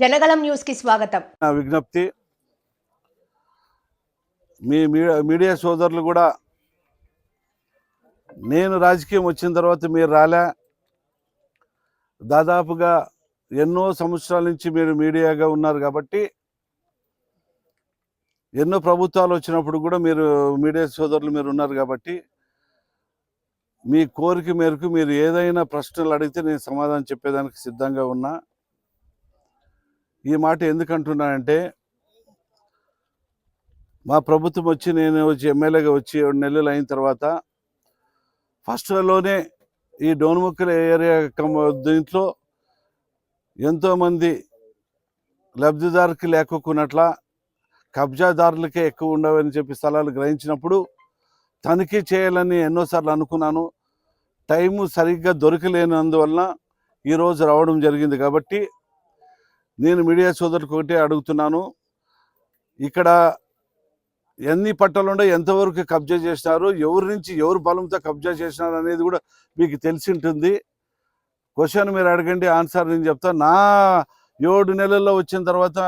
జనగలం న్యూస్కి స్వాగతం. నా విజ్ఞప్తి మీ మీడియా మీడియా సోదరులు కూడా నేను రాజకీయం వచ్చిన తర్వాత మీరు రాలే. దాదాపుగా ఎన్నో సంవత్సరాల నుంచి మీరు మీడియాగా ఉన్నారు కాబట్టి ఎన్నో ప్రభుత్వాలు వచ్చినప్పుడు కూడా మీరు మీడియా సోదరులు మీరు ఉన్నారు కాబట్టి మీ కోరిక మేరకు మీరు ఏదైనా ప్రశ్నలు అడిగితే నేను సమాధానం చెప్పేదానికి సిద్ధంగా ఉన్నా. ఈ మాట ఎందుకంటున్నానంటే మా ప్రభుత్వం వచ్చి నేను వచ్చి ఎమ్మెల్యేగా వచ్చి ఏడు నెలలు అయిన తర్వాత ఫస్ట్లోనే ఈ డోన్ముక్కల ఏరియా దీంట్లో ఎంతోమంది లబ్ధిదారుకి లేకున్నట్ల కబ్జాదారులకే ఎక్కువ ఉండవని చెప్పి స్థలాలు గ్రహించినప్పుడు తనిఖీ చేయాలని ఎన్నోసార్లు అనుకున్నాను. టైము సరిగ్గా దొరకలేనందువలన ఈరోజు రావడం జరిగింది కాబట్టి నేను మీడియా సోదరులకు ఒకటే అడుగుతున్నాను. ఇక్కడ ఎన్ని పట్టాలు ఉండే ఎంతవరకు కబ్జా చేసినారు ఎవరి నుంచి ఎవరు బలంతో కబ్జా చేసినారు అనేది కూడా మీకు తెలిసి ఉంటుంది. క్వశ్చన్ మీరు అడగండి ఆన్సర్ నేను చెప్తా. నా ఏడు నెలల్లో వచ్చిన తర్వాత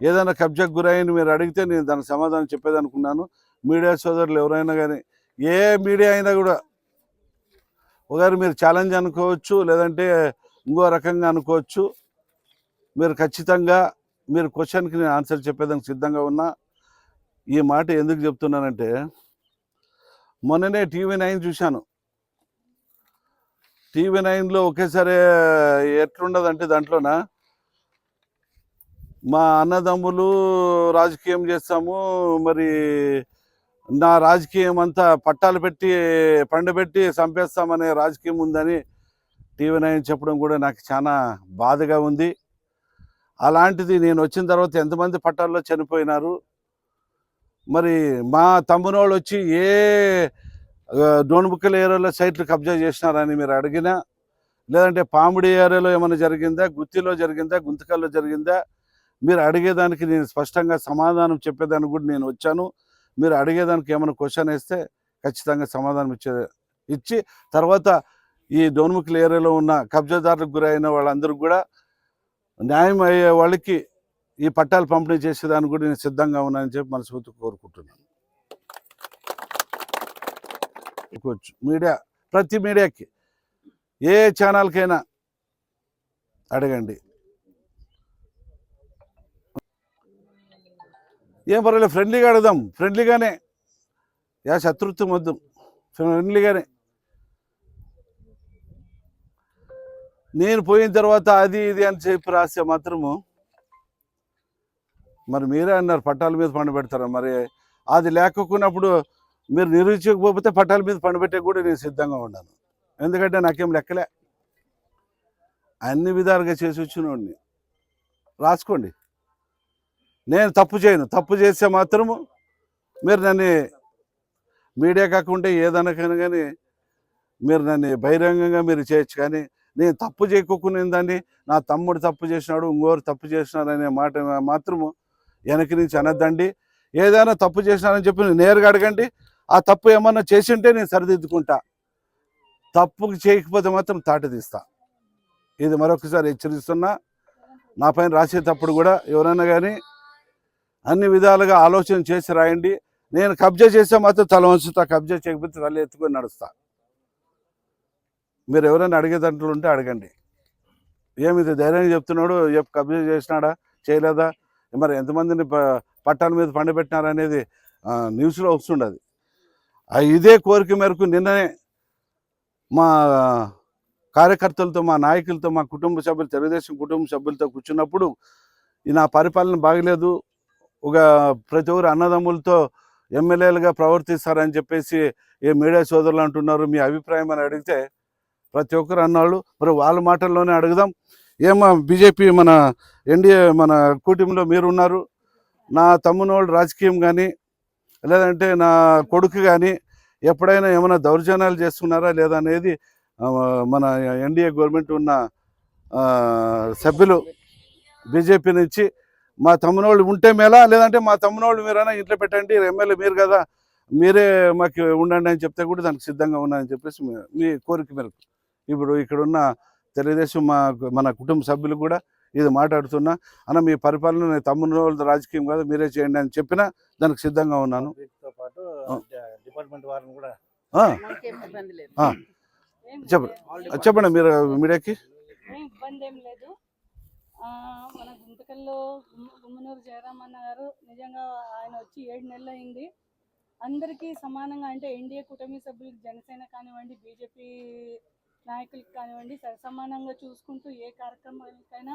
ఏదైనా కబ్జాకు గురయ్యని మీరు అడిగితే నేను దానికి సమాధానం చెప్పేదనుకున్నాను. మీడియా సోదరులు ఎవరైనా కానీ ఏ మీడియా అయినా కూడా ఒకవేళ మీరు ఛాలెంజ్ అనుకోవచ్చు లేదంటే ఇంకో రకంగా అనుకోవచ్చు. మీరు ఖచ్చితంగా మీరు క్వశ్చన్కి నేను ఆన్సర్ చెప్పేదానికి సిద్ధంగా ఉన్నా. ఈ మాట ఎందుకు చెప్తున్నానంటే మొన్ననే టీవీ నైన్ చూశాను. టీవీ నైన్లో ఒకేసారి ఎట్లుండదంటే దాంట్లోన మా అన్నదమ్ములు రాజకీయం చేస్తాము మరి నా రాజకీయం అంతా పట్టాలు పెట్టి పండబెట్టి చంపేస్తామనే రాజకీయం ఉందని టీవీ నైన్ చెప్పడం కూడా నాకు చాలా బాధగా ఉంది. అలాంటిది నేను వచ్చిన తర్వాత ఎంతమంది పట్టాల్లో చనిపోయినారు. మరి మా తమ్మునోళ్ళు వచ్చి ఏ డోన్బుక్కల ఏరియాలో సైట్లు కబ్జా చేసినారని మీరు అడిగినా లేదంటే పాముడి ఏరియాలో ఏమైనా జరిగిందా గుత్తిలో జరిగిందా గుంతకల్లో జరిగిందా మీరు అడిగేదానికి నేను స్పష్టంగా సమాధానం చెప్పేదానికి కూడా నేను వచ్చాను. మీరు అడిగేదానికి ఏమైనా క్వశ్చన్ వేస్తే ఖచ్చితంగా సమాధానం ఇచ్చే ఇచ్చి తర్వాత ఈ డోన్ముఖుల ఏరియాలో ఉన్న కబ్జాదారులకు గురైన వాళ్ళందరూ కూడా న్యాయం అయ్యే వాళ్ళకి ఈ పట్టాలు పంపిణీ చేసేదానికి కూడా నేను సిద్ధంగా ఉన్నానని చెప్పి మనస్ఫూర్తి కోరుకుంటున్నాను. ఇంకొచ్చు మీడియా ప్రతి మీడియాకి ఏ ఛానల్కైనా అడగండి. ఏం పర్వాలేదు ఫ్రెండ్లీగా అడుగుదాం. ఫ్రెండ్లీగానే యా శత్రుత్వం వద్దు. ఫ్రెండ్లీగానే నేను పోయిన తర్వాత అది ఇది అని చెప్పి రాస్తే మాత్రము మరి మీరే అన్నారు పట్టాల మీద పండు పెడతారా? మరి అది లేకపోయినప్పుడు మీరు నిరూపించకపోతే పట్టాల మీద పండు పెట్టే కూడా నేను సిద్ధంగా ఉన్నాను. ఎందుకంటే నాకేం లెక్కలే. అన్ని విధాలుగా చేసి వచ్చినోడిని. రాసుకోండి. నేను తప్పు చేయను. తప్పు చేస్తే మాత్రము మీరు నన్ను మీడియా కాకుండా ఏదనకైనా కానీ మీరు నన్ను బహిరంగంగా మీరు చేయొచ్చు కానీ నేను తప్పు చేయకోకునేదాన్ని నా తమ్ముడు తప్పు చేసినాడు ఇంకోరు తప్పు చేసినాడు అనే మాట మాత్రము వెనక నుంచి అనద్దండి. ఏదైనా తప్పు చేసినానని చెప్పి నేరుగా అడగండి. ఆ తప్పు ఏమన్నా చేసింటే నేను సరిదిద్దుకుంటా. తప్పు చేయకపోతే మాత్రం తాట తీస్తా. ఇది మరొకసారి హెచ్చరిస్తున్నా. నా పైన రాసేటప్పుడు కూడా ఎవరైనా కానీ అన్ని విధాలుగా ఆలోచన చేసి రాయండి. నేను కబ్జా చేస్తే మాత్రం తల వంచుతా. కబ్జా చేయకపోతే తల ఎత్తుకొని నడుస్తా. మీరు ఎవరైనా అడిగే ఉంటే అడగండి. ఏమి ఇది ధైర్యంగా చెప్తున్నాడు? ఎప్ కబ్జా చేసినాడా? చేయలేదా? మరి ఎంతమందిని ప- పట్టాల మీద పండబెట్టినారు అనేది న్యూస్లో వస్తుండదు. ఇదే కోరిక మేరకు నిన్ననే మా కార్యకర్తలతో మా నాయకులతో మా కుటుంబ సభ్యులు తెలుగుదేశం కుటుంబ సభ్యులతో కూర్చున్నప్పుడు ఈ నా పరిపాలన బాగలేదు. ఒక ప్రతి ఒక్కరు అన్నదమ్ములతో ఎమ్మెల్యేలుగా ప్రవర్తిస్తారని చెప్పేసి ఏ మీడియా సోదరులు అంటున్నారు మీ అభిప్రాయం అని అడిగితే ప్రతి ఒక్కరు అన్నాళ్ళు మరి వాళ్ళ మాటల్లోనే అడుగుదాం. ఏమో బీజేపీ మన ఎన్డీఏ మన కూటమిలో మీరు ఉన్నారు నా తమ్మునోళ్ళు రాజకీయం కానీ లేదంటే నా కొడుకు కానీ ఎప్పుడైనా ఏమైనా దౌర్జన్యాలు చేస్తున్నారా లేదా అనేది మన ఎన్డీఏ గవర్నమెంట్ ఉన్న సభ్యులు బీజేపీ నుంచి మా తమ్మునోళ్ళు ఉంటే మేలా లేదంటే మా తమ్మునోళ్ళు మీరైనా ఇంట్లో పెట్టండి ఎమ్మెల్యే మీరు కదా మీరే మాకు ఉండండి అని చెప్తే కూడా దానికి సిద్ధంగా ఉన్నాయని చెప్పేసి మీ- మీ కోరిక మేరకు. ఇప్పుడు ఇక్కడున్న తెలుగుదేశం మా మన కుటుంబ సభ్యులు కూడా ఇది మాట్లాడుతున్నా. అన్న మీ పరిపాలన నేను తమ్ముని వాళ్ళ రాజకీయం కాదు మీరే చేయండి అని చెప్పినా దానికి సిద్ధంగా ఉన్నాను. చెప్పండి. చెప్పండి మీరు మీడియాకి. ఇబ్బంది ఏం లేదు. మన గుంతకల్లో గుమ్మ- గుమ్మనూరు జయరామన్న గారు నిజంగా ఆయన వచ్చి ఏడు నెలలు అయింది. అందరికీ సమానంగా అంటే ఎన్డీఏ కూటమి సభ్యులకు జనసేన కానివ్వండి బీజేపీ నాయకులకు కానివ్వండి సమానంగా చూసుకుంటూ ఏ కార్యక్రమాలకైనా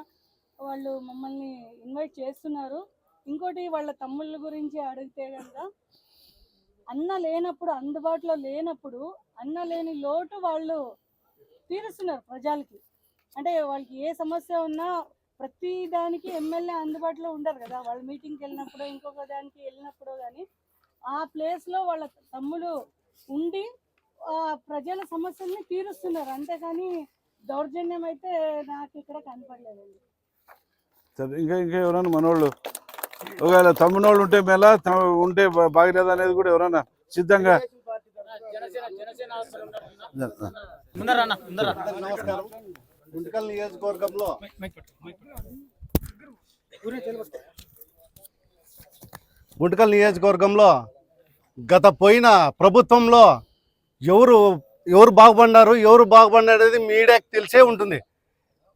వాళ్ళు మమ్మల్ని ఇన్వైట్ చేస్తున్నారు. ఇంకోటి వాళ్ళ తమ్ముళ్ళ గురించి అడిగితే కనుక అన్న లేనప్పుడు అందుబాటులో లేనప్పుడు అన్న లేని లోటు వాళ్ళు తీరుస్తున్నారు ప్రజలకి. అంటే వాళ్ళకి ఏ సమస్య ఉన్నా ప్రతి దానికి ఎమ్మెల్యే అందుబాటులో ఉండరు కదా. వాళ్ళు మీటింగ్కి వెళ్ళినప్పుడు ఇంకొక దానికి వెళ్ళినప్పుడు కానీ ఆ ప్లేస్లో వాళ్ళ తమ్ముడు ఉండి ప్రజల సమస్యల్ని తీరుస్తున్నారు. అంతేకాని దౌర్జన్యం అయితే నాకు ఇక్కడ కనపడలేదండి. సరే ఇంకా ఇంకా ఎవరైనా మనోళ్ళు? ఒకవేళ తమ్మునోళ్ళు ఉంటే మేళ ఉంటే బాగలేదు అనేది కూడా ఎవరైనా సిద్ధంగా? నమస్కారం. గుంటకల్ నియోజకవర్గంలో గుంటకల్ నియోజకవర్గంలో గత పోయిన ప్రభుత్వంలో ఎవరు ఎవరు బాగుపడినారు ఎవరు బాగుపడినారు మీడియాకి తెలిసే ఉంటుంది.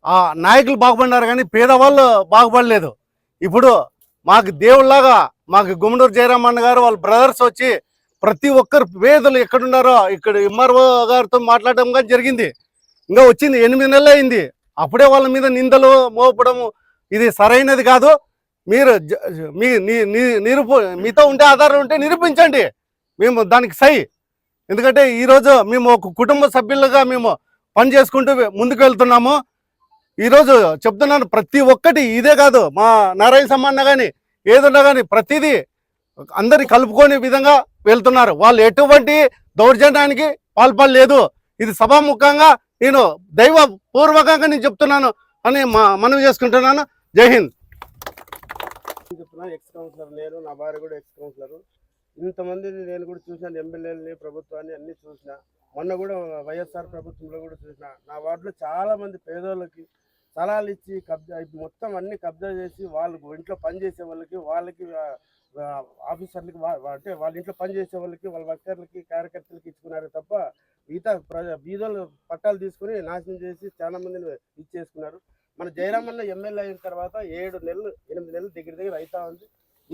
ఆ నాయకులు బాగుపడినారు కానీ పేదవాళ్ళు బాగుపడలేదు. ఇప్పుడు మాకు దేవుళ్ళలాగా మాకు గుమ్మడూరు జయరామన్న గారు వాళ్ళ బ్రదర్స్ వచ్చి ప్రతి ఒక్కరు పేదలు ఎక్కడున్నారో ఇక్కడ ఎంఆర్ఓ గారితో మాట్లాడడం కానీ జరిగింది. ఇంకా వచ్చింది ఎనిమిది నెలలు అయింది. అప్పుడే వాళ్ళ మీద నిందలు మోపడం ఇది సరైనది కాదు. మీరు జ- మీ ని- నిరూప మీతో ఉంటే ఆధారం ఉంటే నిరూపించండి. మేము దానికి సై ఎందుకంటే ఈరోజు మేము ఒక కుటుంబ సభ్యులుగా మేము పని చేసుకుంటూ ముందుకు వెళ్తున్నాము. ఈరోజు చెప్తున్నాను ప్రతి ఒక్కటి ఇదే కాదు. మా నారాయణ సమ్మన్న కానీ ఏదున్నా కానీ ప్రతిదీ అందరి కలుపుకొని విధంగా వెళ్తున్నారు. వాళ్ళు ఎటువంటి దౌర్జన్యానికి పాల్పడలేదు. ఇది సభాముఖంగా నేను దైవ పూర్వకంగా నేను చెప్తున్నాను అని మా మనవి చేసుకుంటున్నాను. జై హింద్. చెప్తున్నా ఎక్స్ కౌన్సిలర్ నేను నా భార్య కూడా ఎక్స్ కౌన్సిలర్. ఇంతమందిని నేను కూడా చూశాను ఎమ్మెల్యేలని ప్రభుత్వాన్ని అన్నీ చూసిన. మొన్న కూడా వైఎస్ఆర్ ప్రభుత్వంలో కూడా చూసిన. నా వార్డులో చాలామంది పేదోళ్ళకి స్థలాలు ఇచ్చి కబ్జా మొత్తం అన్ని కబ్జా చేసి వాళ్ళు ఇంట్లో పని చేసే వాళ్ళకి వాళ్ళకి ఆఫీసర్లకి వా- అంటే వాళ్ళ ఇంట్లో పనిచేసే వాళ్ళకి వాళ్ళ వర్కర్లకి కార్యకర్తలకి ఇచ్చుకున్నారు తప్ప మిగతా ప్రజ బీదోళ్ళు పట్టాలు తీసుకుని నాశనం చేసి చాలా మందిని ఇచ్చేసుకున్నారు. మన జయరామన్న ఎమ్మెల్యే అయిన తర్వాత ఏడు నెలలు ఎనిమిది నెలలు దగ్గర దగ్గర అవుతా ఉంది.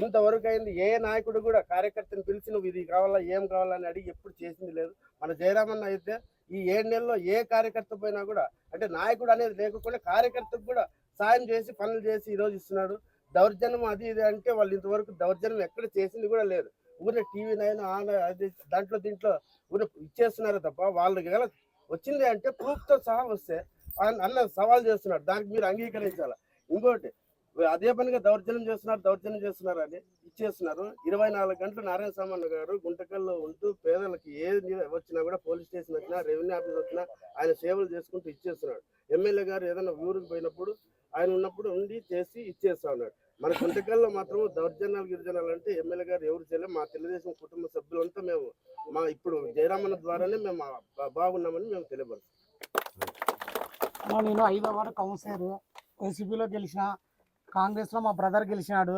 ఇంతవరకు అయింది ఏ నాయకుడు కూడా కార్యకర్తను పిలిచి నువ్వు ఇది కావాలా ఏం కావాలని అడిగి ఎప్పుడు చేసింది లేదు. మన జయరామన్న అయితే ఈ ఏడు నెలల్లో ఏ కార్యకర్త పోయినా కూడా అంటే నాయకుడు అనేది లేకుండా కార్యకర్తకు కూడా సాయం చేసి పనులు చేసి ఈరోజు ఇస్తున్నాడు. దౌర్జన్యం అది ఇది అంటే వాళ్ళు ఇంతవరకు దౌర్జన్యం ఎక్కడ చేసింది కూడా లేదు. ఊరిని టీవీ నైన్ ఆన్ అది దాంట్లో దీంట్లో ఊరి ఇచ్చేస్తున్నారు తప్ప వాళ్ళకి గల వచ్చింది అంటే ప్రూఫ్తో సహా వస్తే ఆయన- అన్న సవాల్ చేస్తున్నాడు. దానికి మీరు అంగీకరించాలి? ఇంకోటి అదే పనిగా దౌర్జన్యం చేస్తున్నారు దౌర్జన్యం చేస్తున్నారు అని ఇచ్చేస్తున్నారు. ఇరవై నాలుగు గంటలు నారాయణ సామాన్ గారు గుంటకల్లో ఉంటూ పేదలకు ఏది వచ్చినా కూడా పోలీస్ స్టేషన్ వచ్చినా రెవెన్యూ ఆఫీస్ వచ్చినా ఆయన సేవలు చేసుకుంటూ ఇచ్చేస్తున్నాడు ఎమ్మెల్యే గారు ఏదైనా ఊరికి పోయినప్పుడు ఆయన ఉన్నప్పుడు ఉండి చేసి ఇచ్చేస్తా ఉన్నాడు మన గుంటకల్లో మాత్రం దౌర్జన్యాలు గిరిజనాలు అంటే ఎమ్మెల్యే గారు ఎవరు చేయలేదు. మా తెలుగుదేశం కుటుంబ సభ్యులంతా మేము మా ఇప్పుడు జయరామన్న ద్వారానే మేము బా- బాగున్నామని మేము తెలియబడుతున్నాం నేను ఐదో వార్డు కౌన్సిలర్. వైసీపీలో గెలిచిన కాంగ్రెస్లో మా బ్రదర్ గెలిచినాడు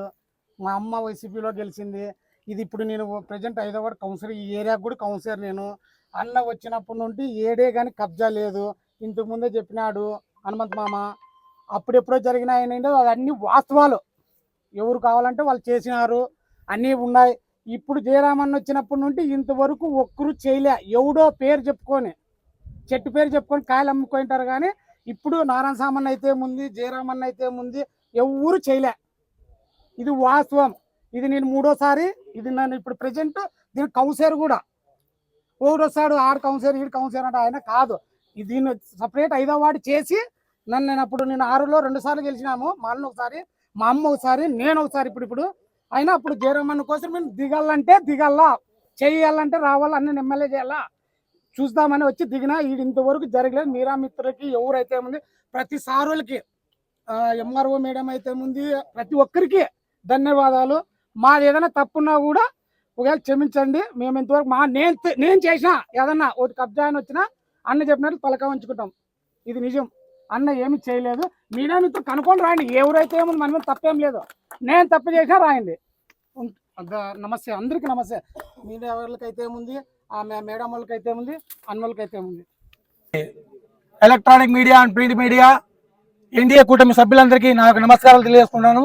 మా అమ్మ వైసీపీలో గెలిచింది. ఇది ఇప్పుడు నేను ప్రజెంట్ హైదరాబాద్ కౌన్సిలర్ ఈ ఏరియాకు కూడా కౌన్సిలర్ నేను. అన్న వచ్చినప్పటి నుండి ఏడే కానీ కబ్జా లేదు. ఇంతకుముందే చెప్పినాడు హనుమంత్ మామ. అప్పుడెప్పుడో జరిగిన ఆయన అవన్నీ వాస్తవాలు. ఎవరు కావాలంటే వాళ్ళు చేసినారు. అన్నీ ఉన్నాయి. ఇప్పుడు జయరామన్న వచ్చినప్పటి నుండి ఇంతవరకు ఒక్కరు చేయలే. ఎవడో పేరు చెప్పుకొని చెట్టు పేరు చెప్పుకొని కాయలు అమ్ముకుంటారు కానీ ఇప్పుడు నారాయణ సామన్ అయితే ముందు జయరామన్న అయితే ముందు ఎవరు చేయలే. ఇది వాస్తవం. ఇది నేను మూడోసారి ఇది నన్ను ఇప్పుడు ప్రజెంట్ దీని కౌన్సిలర్ కూడా. ఒకటోసారి ఆడు కౌన్సిలర్ ఈడు కౌన్సిలర్ అంటే ఆయన కాదు. దీన్ని సపరేట్ ఐదో వాడు చేసి నన్ను నేను అప్పుడు నేను ఆరులో రెండు సార్లు గెలిచినాము. మా అన్న ఒకసారి మా అమ్మ ఒకసారి నేను ఒకసారి ఇప్పుడు ఇప్పుడు. అయినా అప్పుడు జయరామన్న కోసం మేము దిగాలంటే దిగాలా చేయాలంటే రావాలా అన్ని ఎమ్మెల్యే చేయాలా? చూద్దామని వచ్చి దిగినా ఇది ఇంతవరకు జరగలేదు. మీరా మిత్రులకి ఎవరైతే ఉంది ప్రతి సారులకి ఎంఆర్ఓ మేడం అయితే ఉంది ప్రతి ఒక్కరికి ధన్యవాదాలు. మాది ఏదైనా తప్పున్నా కూడా ఒకవేళ క్షమించండి మేము ఇంతవరకు మా నేను నేను చేసినా ఏదన్నా ఒకటి కబ్జా అని వచ్చినా అన్న చెప్పినట్టు తలక ఉంచుకుంటాం ఇది నిజం. అన్న ఏమి చేయలేదు. మీడియా మీతో కనుక్కొని రాయండి. ఎవరైతే ఏముంది మన మీద తప్పేం లేదు. నేను తప్పు చేసినా రాయండి. నమస్తే. అందరికీ నమస్తే. మీడియా వాళ్ళకైతే ఏముంది? ఆ మే- మేడం వాళ్ళకైతే ఏముంది? అన్న వాళ్ళకైతే ఏముంది? Electronic media and print media NDA కూటమి సభ్యులందరికీ నాకు నమస్కారాలు తెలియజేసుకున్నాను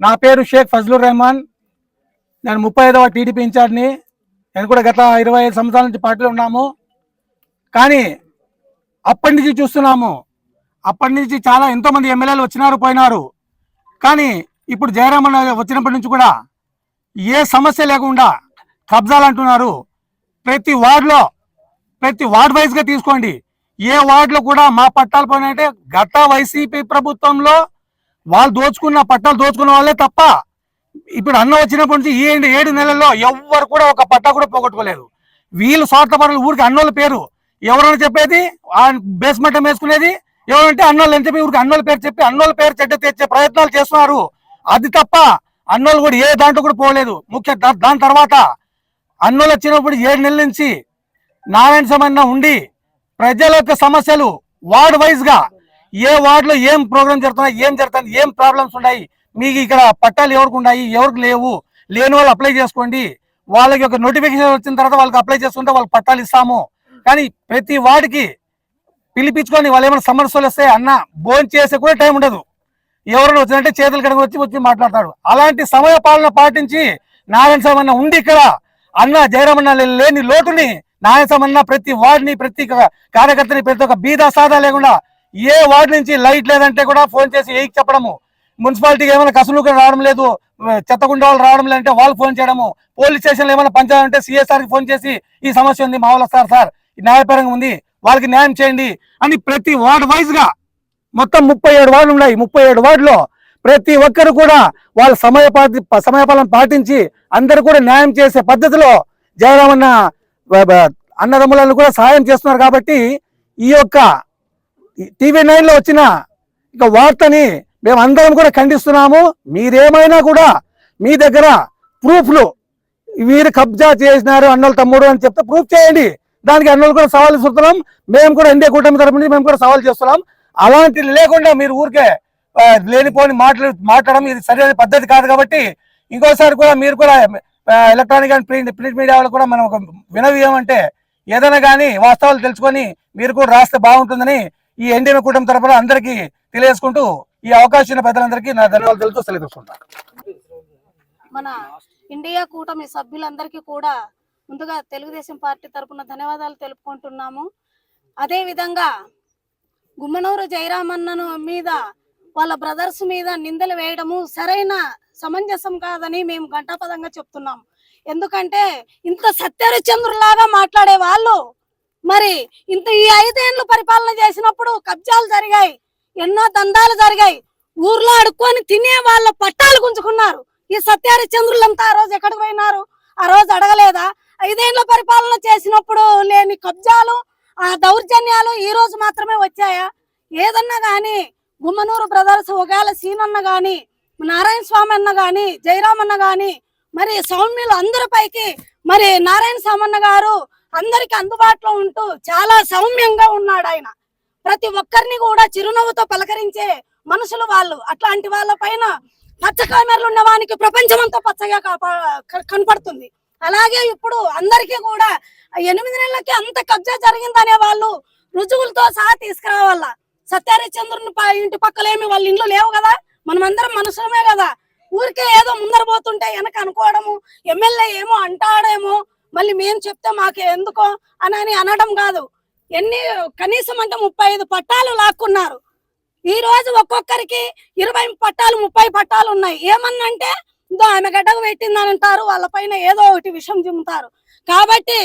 నా పేరు షేక్ ఫజ్లుర్ రెహమాన్. నేను ముప్పై ఐదవ టీడీపీ ఇన్ఛార్జ్ని. నేను కూడా గత ఇరవై ఐదు సంవత్సరాల నుంచి పార్టీలో ఉన్నాము. కానీ అప్పటి నుంచి చూస్తున్నాము. అప్పటి నుంచి చాలా ఎంతోమంది ఎమ్మెల్యేలు వచ్చినారు పోయినారు. కానీ ఇప్పుడు జయరామన్ వచ్చినప్పటి నుంచి కూడా ఏ సమస్య లేకుండా కబ్జాలు అంటున్నారు. ప్రతి వార్డులో ప్రతి వార్డ్ వైజ్గా తీసుకోండి. ఏ వార్డులు కూడా మా పట్టాలు పోయినంటే గత వైసీపీ ప్రభుత్వంలో వాళ్ళు దోచుకున్న పట్టాలు దోచుకున్న వాళ్ళే తప్ప ఇప్పుడు అన్న వచ్చినప్పటి నుంచి ఈ ఏడు ఏడు నెలల్లో ఎవ్వరు కూడా ఒక పట్టా కూడా పోగొట్టుకోలేదు. వీళ్ళు స్వార్థపరులు ఊరికి అన్నోళ్ళ పేరు. ఎవరైనా చెప్పేది బేస్మెంట్ వేసుకునేది ఎవరంటే అన్నోళ్ళు అని చెప్పి ఊరికి అన్నోళ్ళ పేరు చెప్పి అన్నోళ్ళ పేరు చెడ్డ తెచ్చే ప్రయత్నాలు చేస్తున్నారు. అది తప్ప అన్నోళ్ళు కూడా ఏ దాంట్లో కూడా పోలేదు. ముఖ్య దాని తర్వాత అన్నోళ్ళు వచ్చినప్పుడు ఏడు నెలల నుంచి నారాయణ సమన్న ఉండి ప్రజల యొక్క సమస్యలు వార్డ్ వైజ్గా ఏ వార్డ్లో ఏం ప్రోగ్రామ్ జరుగుతున్నాయి ఏం జరుగుతుంది ఏం ప్రాబ్లమ్స్ ఉన్నాయి మీకు ఇక్కడ పట్టాలు ఎవరికి ఉన్నాయి ఎవరికి లేవు లేని వాళ్ళు అప్లై చేసుకోండి. వాళ్ళకి ఒక నోటిఫికేషన్ వచ్చిన తర్వాత వాళ్ళకి అప్లై చేసుకుంటే వాళ్ళకి పట్టాలు ఇస్తాము. కానీ ప్రతి వార్డుకి పిలిపించుకొని వాళ్ళు ఏమైనా సమస్యలు వస్తే అన్న భోజనం చేసే కూడా టైం ఉండదు. ఎవరైనా వచ్చినట్టే చేతులు కడగ వచ్చి వచ్చి మాట్లాడతాడు అలాంటి సమయ పాలన పాటించి నారాయణ సమన్న ఉండి ఇక్కడ అన్న జయరామన్న లేని లోటుని నాయసమన్న ప్రతి వార్డుని ప్రతి కార్యకర్తని ప్రతి ఒక్క బీద సాదా లేకుండా ఏ వార్డు నుంచి లైట్ లేదంటే కూడా ఫోన్ చేసి ఏకి చెప్పడము. మున్సిపాలిటీకి ఏమైనా కసులు రావడం లేదు చెత్తగుండ రావడం లేదంటే వాళ్ళు ఫోన్ చేయడము. పోలీస్ స్టేషన్లో ఏమైనా పంచాలంటే సిఎస్ఆర్కి ఫోన్ చేసి ఈ సమస్య ఉంది మా సార్ వస్తారు సార్ ఈ న్యాయపరంగా ఉంది వాళ్ళకి న్యాయం చేయండి అని ప్రతి వార్డ్ వైజ్గా మొత్తం ముప్పై ఏడు వార్డులు ఉన్నాయి. ముప్పై ఏడు వార్డులో ప్రతి ఒక్కరు కూడా వాళ్ళ సమయపాతి సమయపాలన పాటించి అందరూ కూడా న్యాయం చేసే పద్ధతిలో జయరామన్న అన్నదమ్ములను కూడా సహాయం చేస్తున్నారు కాబట్టి ఈ యొక్క టీవీ నైన్లో వచ్చిన ఇక వార్తని మేము అందరం కూడా ఖండిస్తున్నాము. మీరేమైనా కూడా మీ దగ్గర ప్రూఫ్లు వీరు కబ్జా చేసినారు అన్నోళ్ళు తమ్ముడు అని చెప్తే ప్రూఫ్ చేయండి. దానికి అన్నోళ్ళు కూడా సవాల్ ఇస్తున్నాం మేము కూడా ఇండియా కూటమి తరపు నుంచి మేము కూడా సవాల్ చేస్తున్నాం. అలాంటివి లేకుండా మీరు ఊరికే లేనిపోని మాటలు మాట్లాడడం ఇది సరైన పద్ధతి కాదు కాబట్టి ఇంకోసారి కూడా మీరు కూడా electronic and print print media వాళ్ళు కూడా మనం ఒక వినవి ఏమంటే ఏదైనా కానీ వాస్తవాలు తెలుసుకొని మీరు కూడా రాస్తే బాగుంటుందని ఈ ఎన్డీఎం కూటమి తరపున అందరికీ తెలియజేసుకుంటూ ఈ అవకాశం పెద్దలందరికీ నా ధన్యవాదాలు తెలుస్తూ సెలవు మన ఇండియా కూటమి సభ్యులందరికీ కూడా ముందుగా తెలుగుదేశం పార్టీ తరపున ధన్యవాదాలు తెలుపుకుంటున్నాము. అదే విధంగా గుమ్మనూరు జయరామన్నను మీద వాళ్ళ బ్రదర్స్ మీద నిందలు వేయడము సరైన సమంజసం కాదని మేము ఘంటాపదంగా చెప్తున్నాం. ఎందుకంటే ఇంత సత్యహరిచంద్రులాగా మాట్లాడే వాళ్ళు మరి ఇంత ఈ ఐదేళ్ళు పరిపాలన చేసినప్పుడు కబ్జాలు జరిగాయి ఎన్నో దందాలు జరిగాయి ఊర్లో అడుక్కొని తినే వాళ్ళ పట్టాలు గుంజుకున్నారు. ఈ సత్యహరిచంద్రులంతా ఆ రోజు ఎక్కడికి పోయినారు? ఆ రోజు అడగలేదా? ఐదేళ్ళ పరిపాలన చేసినప్పుడు లేని కబ్జాలు ఆ దౌర్జన్యాలు ఈ రోజు మాత్రమే వచ్చాయా? ఏదన్నా గాని గుమ్మనూరు బ్రదర్స్ ఒకవేళ సీనన్న కానీ నారాయణ స్వామి అన్న గాని జయరామన్న గాని మరి సౌమ్యులు అందరిపైకి మరి నారాయణ స్వామన్న గారు అందరికి అందుబాటులో ఉంటూ చాలా సౌమ్యంగా ఉన్నాడు ఆయన. ప్రతి ఒక్కరిని కూడా చిరునవ్వుతో పలకరించే మనుషులు వాళ్ళు. అట్లాంటి వాళ్ళ పైన పచ్చ కామెరలు ఉన్న వానికి ప్రపంచం అంతా పచ్చగా కనపడుతుంది. అలాగే ఇప్పుడు అందరికీ కూడా ఎనిమిది నెలలకి అంత కబ్జా జరిగిందనే వాళ్ళు రుజువులతో సహా తీసుకురావాల? సత్యహరిచంద్రుని ఇంటి పక్కలేమి వాళ్ళ ఇంట్లో లేవు కదా? మనం అందరం మనుషులమే కదా. ఊరికే ఏదో ముందర పోతుంటే వెనక అనుకోవడము ఎమ్మెల్యే ఏమో అంటాడేమో మళ్ళీ మేము చెప్తే మాకు ఎందుకో అని అని అనడం కాదు. ఎన్ని కనీసం అంటే ముప్పై ఐదు పట్టాలు లాక్కున్నారు. ఈ రోజు ఒక్కొక్కరికి ఇరవై పట్టాలు ముప్పై పట్టాలు ఉన్నాయి. ఏమన్నంటే ఇదో ఆమె గడ్డకు పెట్టిందని అంటారు వాళ్ళ పైన ఏదో ఒకటి విషం చిమ్ముతారు కాబట్టి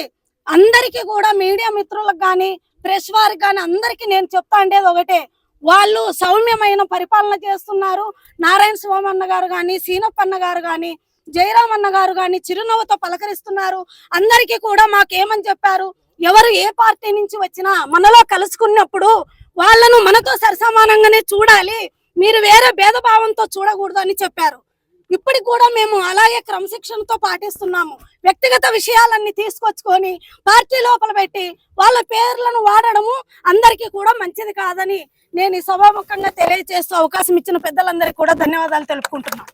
అందరికీ కూడా మీడియా మిత్రులకు కానీ ప్రెస్ వారికి కానీ అందరికీ నేను చెప్తా ఉండేది ఒకటే. వాళ్ళు సౌమ్యమైన పరిపాలన చేస్తున్నారు. నారాయణ స్వామి అన్న గారు కానీ సీనప్ప అన్న గారు కానీ జయరామ్ అన్న గారు కానీ చిరునవ్వుతో పలకరిస్తున్నారు. అందరికీ కూడా మాకేమని చెప్పారు? ఎవరు ఏ పార్టీ నుంచి వచ్చినా మనలో కలుసుకున్నప్పుడు వాళ్ళను మనతో సరిసమానంగానే చూడాలి. మీరు వేరే భేదభావంతో చూడకూడదు అని చెప్పారు. ఇప్పటికి కూడా మేము అలాగే క్రమశిక్షణతో పాటిస్తున్నాము. వ్యక్తిగత విషయాలన్నీ తీసుకొచ్చుకొని పార్టీ లోపల పెట్టి వాళ్ళ పేర్లను వాడడము అందరికీ కూడా మంచిది కాదని నేను ఈ సభాముఖంగా తెలియజేస్తూ అవకాశం ఇచ్చిన పెద్దలందరికీ కూడా ధన్యవాదాలు తెలుపుకుంటున్నాను.